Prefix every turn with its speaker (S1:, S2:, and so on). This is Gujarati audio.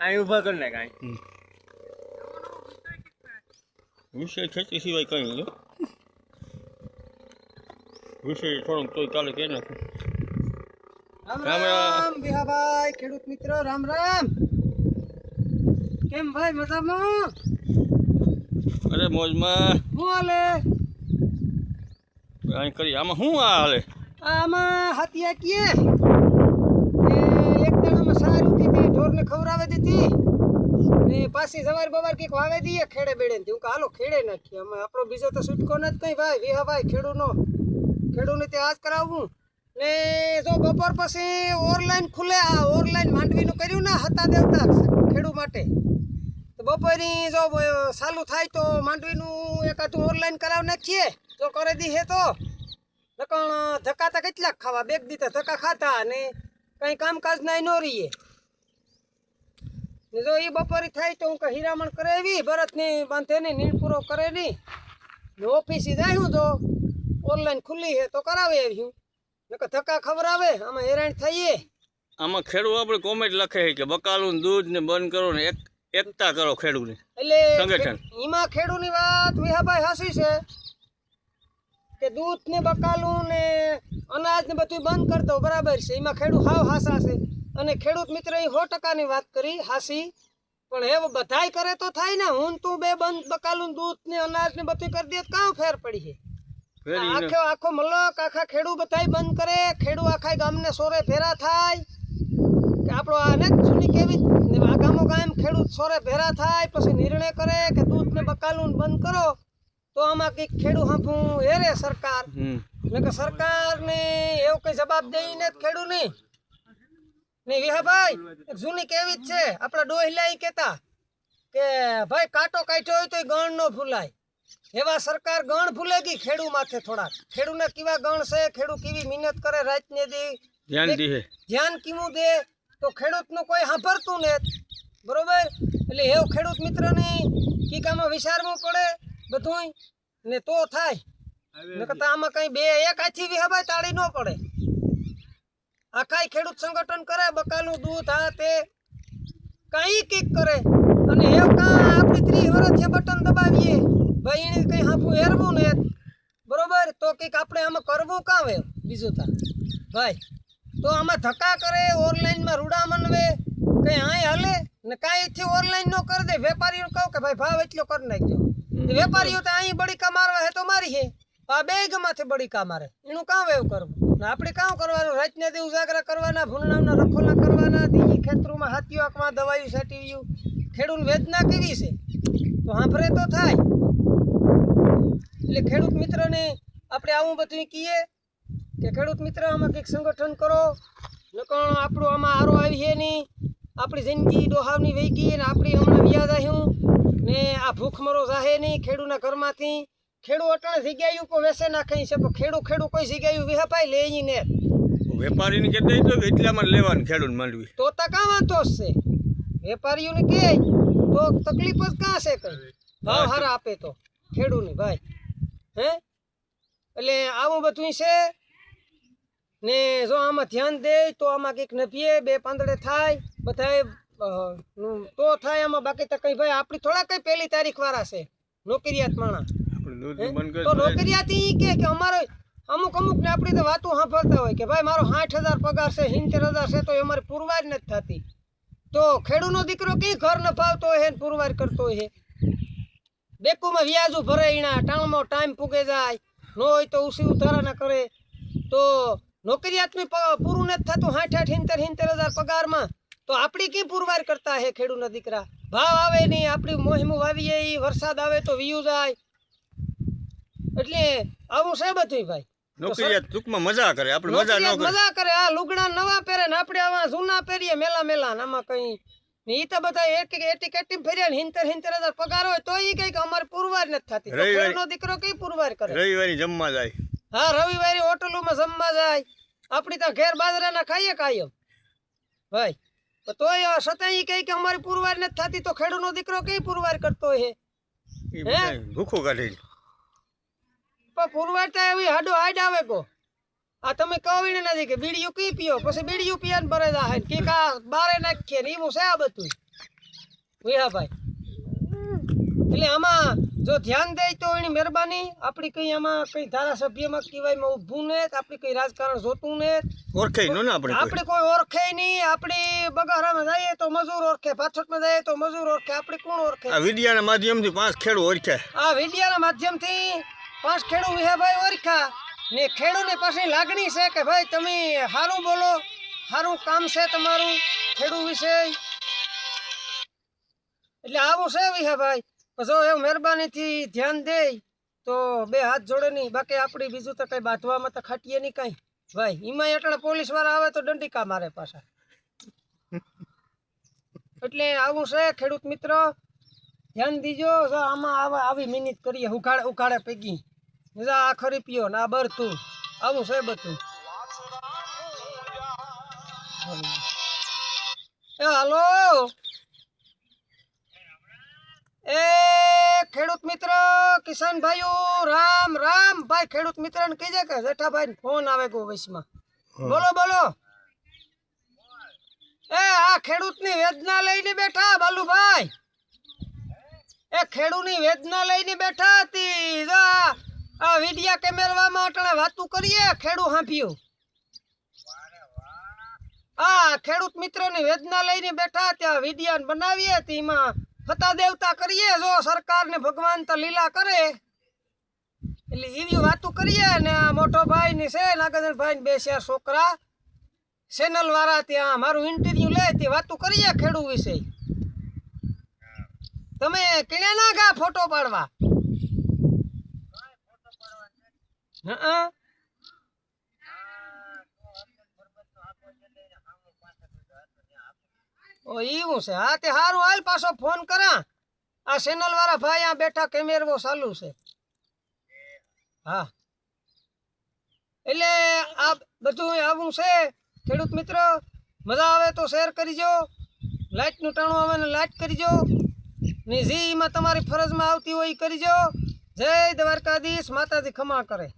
S1: અહીં ઊભા કર ને અહીં
S2: વિષય ખેતી સિવાય કઈ નહીં વિષય થોડુંક તોય કાલે કે નાખું
S3: રામ
S2: રામ
S3: બિહાભાઈ ખેડૂત મિત્રો રામ રામ. કેમ ભાઈ મજામાં?
S2: અરે મોજમાં.
S3: શું હાલે?
S2: અહીં કરી આમાં શું આ હાલે?
S3: આમાં હાથિયા કીએ. દાડામાં સારી દીધી ઢોરને ખવડાવે દીધી. ને પાછી સવાર બવાર કંઈક વાવે દઈએ ખેડે બેડે ને હું કે હાલો, ખેડે નાખીએ. અમે આપણો બીજો તો છૂટકો નથી કઈ, ભાઈ. વિહાભાઈ ખેડૂનો. ખેડૂને તે આજ કરાવવું ને જો બપોર પછી ઓનલાઈન ખુલે, આ ઓનલાઈન માંડવીનું કર્યું ને હતા દેવતા ખેડૂ માટે. તો બપોરની જો ચાલુ થાય તો માંડવીનું એકાદું ઓનલાઈન કરાવ નાખીએ. જો કરી દઈએ તો. નકણ ધક્કા તો કેટલાક ખાવા. બેગ દીધા ધક્કા ખાતા અને કંઈ કામકાજ ના નો રહીએ. જો એ બપોરી થાય તો હું કે હીરામણ કરાવી ભરતની બાંધે નહીં નીણ પૂરો કરે નહીં ને ઓફિસે જાય હું તો ઓનલાઈન ખુલ્લી હે તો કરાવી આવ્યું નકર ધક્કા ખવડાવે આમાં હેરાન થઈએ.
S2: આમાં ખેડૂત આપણે કોમેન્ટ લખે છે કે બકાલું દૂધ ને બંધ કરો ને એક એકતા કરો ખેડૂતની.
S3: એટલે
S2: સંગઠન.
S3: એમાં ખેડૂની વાત વિહાભાઈ હાસી છે. કે દૂધ ને બકાલું ને અનાજ ને બધું બંધ કરી દો બરાબર છે. એમાં ખેડૂત હાવ હાસા છે. અને ખેડૂત મિત્ર એ સો ટકાની વાત કરી હાસી. પણ એ બધાય કરે તો થાય ને હું તું બે બંધ બકાલું દૂધ ને અનાજ ને બધું કરી દે કાં ફેર પડી છે? આખો આખો મલક આખા ખેડૂત બધાય બંધ કરે ખેડૂત આખા ગામને સોરે ફેરા થાય. કે આપણો આ ને સુની કેવી ને આ ગામો ગામ ખેડૂત સોરે ભેરા થાય પછી નિર્ણય કરે કે દૂધ ને બકાલું ને બંધ કરો. તો આમાં કંઈક ખેડૂત હાંફું હેરે સરકાર?
S2: એટલે
S3: ને કે સરકારને એવો કઈ જવાબ દઈને જ ખેડૂત નહીં ને વિહાભાઈ જૂની કેવી જ છે આપણા ડોહિલા ઈ કહેતા કે ભાઈ કાંટો કાઢ્યો હોય તો ગણ નો ભૂલાય એવા સરકાર ગણ ભૂલે ગઈ ખેડૂ માથે થોડાક? ખેડૂને કેવા ગણ છે? ખેડૂ કેવી મહેનત કરે રાત ને દી?
S2: ધ્યાન દે
S3: ધ્યાન કીમું દે? તો ખેડૂતનું કોઈ સાંભળતું ને બરોબર? એટલે એવું ખેડૂત મિત્રની કીકામાં વિચારવું પડે બધુંય ને તો થાય. નકર તો આમાં કઈ બે એક આથી વિહાભાઈ તાળી ન પડે. આખાય ખેડૂત સંગઠન કરે બકાલું દૂધ આ તે. કઈ કંઈક કરે. અને એવું કા આપણે ત્રીસ વર્ષથી બટન દબાવીએ. ભાઈ એને કઈ હાફું હેરવું ને બરોબર? તો કંઈક આપણે આમાં કરવું કાં હવે? બીજું તા. ભાઈ તો આમાં ધક્કા કરે ઓનલાઈનમાં રૂડા મનવે. ને કાંઈ થી ઓનલાઈન નો કરી દે. વેપારીઓ કહું કે ભાઈ ભાવ એટલો કરી નાખજો. વેપારીઓ તો અહીં બળીકા મારવા હે તો મારી હે. આ બે ગમાંથી બળીકા મારે. એનું કામ એવું કરવું. ને આપણે કામ કરવાનું? રાતને દી ઉજાગરા કરવાના ભૂંડણાના રખોલા કરવાના દી ખેતરોમાં હાથીઓ આંખમાં દવાયું સાટીવ્યું ખેડૂત વેદના કેવી છે? તો સાંભળે તો થાય. એટલે ખેડૂત મિત્રને આપણે આવું બધું કહીએ કે ખેડૂત મિત્ર આમાં કંઈક સંગઠન કરો. નકણ આપણું આમાં આરો આવી છે નહીં. આપણી જિંદગી ડોહાવની વહી ગઈ અને આપણી હમણાં વ્યાજ આવ્યું ને આ ભૂખમરો જાહે નહીં ખેડૂના ઘરમાંથી. ખેડૂ અટાણે જગ્યાએ કોઈ વેસે નાખે છે પણ ખેડૂ ખેડૂ કોઈ જગ્યાએ વિહાપાય લે અહીં ને.
S2: વેપારીને કે દઈ તો એટલામાં લેવાનું ખેડૂત માંડવી.
S3: તો તો કાં વાંધો છે વેપારીઓને કે તો તકલીફ જ કાં છે કઈ? ભાવ હારા આપે તો ખેડૂની ભાઈ. હે? એટલે આવું બધું છે ને જો આમાં ધ્યાન દે તો આમાં કંઈક નભીએ બે પાંદડે થાય. બધાએ તો થાય એમાં બાકી તો કઈ ભાઈ આપણી થોડા કઈ પહેલી તારીખ વાળા છે નોકરિયાત માણા તો
S2: કરી
S3: નોકરિયાથી કે કે અમારે અમુક અમુક ને આપણી તો વાતો સાંભળતા હોય કે ભાઈ મારો સાઠ હજાર પગાર છે સિત્તેર હજાર છે તો એ અમારી પુરવાર નથી થતી. તો ખેડૂનો દીકરો કઈ ઘર ન ફાવતો હોય ને પુરવાર કરતો હોય? બેકુમાં વ્યાજુ ભરે એના ટાણમાં ટાઈમ પૂગે જાય ન હોય તો ઉસી ઉધારા ના કરે. તો નોકરિયાતનું પૂરું નથી થતું સાઠ આઠ સિત્તેર સિત્તેર હજાર પગારમાં. તો આપણી કે પુરવાર કરતા હે ખેડૂના દીકરા? ભાવ આવે નહીં આપણી મોહિમું વાવીએ એ વરસાદ આવે તો વીયું જાય. એટલે આવું છે બધું ભાઈ.
S2: નોકરિયાત ટૂંકમાં મજા કરે આપણે મજા ન કરે.
S3: મજા કરે આ લુગડા નવા પહેરે ને આપણે આવા જૂના પહેરીએ મેલા મેલા આમાં કઈ. ને ઈ તો બધા એટી એટી ફેર્યા ને હિંતેર હિંતેર હજાર પગાર હોય તો ઈ કઈ અમારે પુરવાર નથી થતી. તો
S2: રવિવારે-
S3: દીકરો કઈ પુરવાર કરે?
S2: રવિવારે જમવા જાય.
S3: હા રવિવારે હોટલોમાં જમવા જાય. આપણી ત્યાં ઘેર બાજરાના ખાઈએ કાયમ. ભાઈ તો તોય છતાં ઈ કહે કે અમારી પુરવાર નથી થતી તો ખેડૂતનો દીકરો કઈ પુરવાર કરતો
S2: હે? ભૂખું કાઢી
S3: પણ પુરવાર તો એવી હાડો હાડ આવે કો. આ તમે કહો ને નથી કે બીડીયું કી પીઓ? પછી બીડીયું પીયાને ભરે હે કે કા બારે નાખીએ ને એવું છે આ બધું વિહાભાઈ એટલે આમાં જો ધ્યાન દે તો એની મહેરબાની. આપણી કઈ આમાં કઈ ધારાસભ્યમાં કહેવાયમાં ઊભું ને આપણી કઈ રાજકારણ જોતું ને.
S2: ઓળખાય નો ને આપણે.
S3: આપણે કોઈ ઓળખે નહીં. આપણી બગારામાં જઈએ તો મજૂર ઓળખે પાછળમાં જઈએ તો મજૂર ઓળખે. આપણે કોણ ઓળખે?
S2: આ વિડિયાના માધ્યમથી પાંચ ખેડૂ ઓળખે
S3: આ વિડિયાના માધ્યમથી પાંચ ખેડૂ વિહાભાઈ ઓળખા ને ખેડૂને પાછી લાગણી છે કે ભાઈ તમે સારું બોલો સારું કામ છે તમારું ખેડૂ વિશે. એટલે આવું છે વિહાભાઈ પણ જો એવું મહેરબાનીથી ધ્યાન દે તો બે હાથ જોડે નહીં, બાકી આપણી બીજું તો કઈ બાંધવામાં તો ખાટીએ નહીં કાંઈ. ભાઈ એમાં એટલે પોલીસવાળા આવે તો દંડિકા મારે પાછા. એટલે આવું છે, ખેડૂત મિત્ર. ધ્યાન દીજો આમાં આવા આવી મિનિટ કરીએ, ઉઘાડે ઉઘાડે પૈકી. આ ખરી પીઓ ને આ બરતું આવું છે બધું. એ હાલો. એ ખેડૂત મિત્ર કિસાન ભાઈઓ રામ રામ. ભાઈ ખેડૂત મિત્ર ને કહીજે કે જેઠાભાઈ ફોન આવે ગો વૈશમાં બોલો બોલો. એ આ ખેડૂતની વેદના લઈને બેઠા બાલુભાઈ. એ ખેડૂની વેદના લઈને બેઠા હતી. જો આ- વિડિયા કેમેરામાં અટણે વાતું કરીએ ખેડૂ હાંફ્યું આ ખેડૂત મિત્રોની વેદના લઈને બેઠા ત્યાં વિડિયા બનાવીએ તેમાં ફતા દેવતા કરીએ, જો સરકાર ને ભગવાન તો લીલા કરે. એટલે એવી વાતો કરીએ ને આ મોટો ભાઈ ને છે નાગેન્દ્ર ભાઈ બે છોકરા. ચેનલ વાળા ત્યાં મારું ઇન્ટરવ્યુ લે, તે વાતો કરીએ ખેડૂત વિશે. તમે કિણે ના ગયા ફોટો પાડવા? હં? ઓ એવું છે. હા, તે હારું. હાલ પાછો ફોન કરા. આ ચેનલ વાળા ભાઈ આ બેઠા કેમેરવો ચાલુ છે. હા. એટલે આ બધું આવું છે. ખેડૂત મિત્ર, મજા આવે તો શેર કરીજો લાઇટનું ટાણું આવે ને લાઇટ કરીજો ને જે એમાં તમારી ફરજમાં આવતી હોય એ કરીજો જય દ્વારકાધીશ. માતાજી ખમા કરે.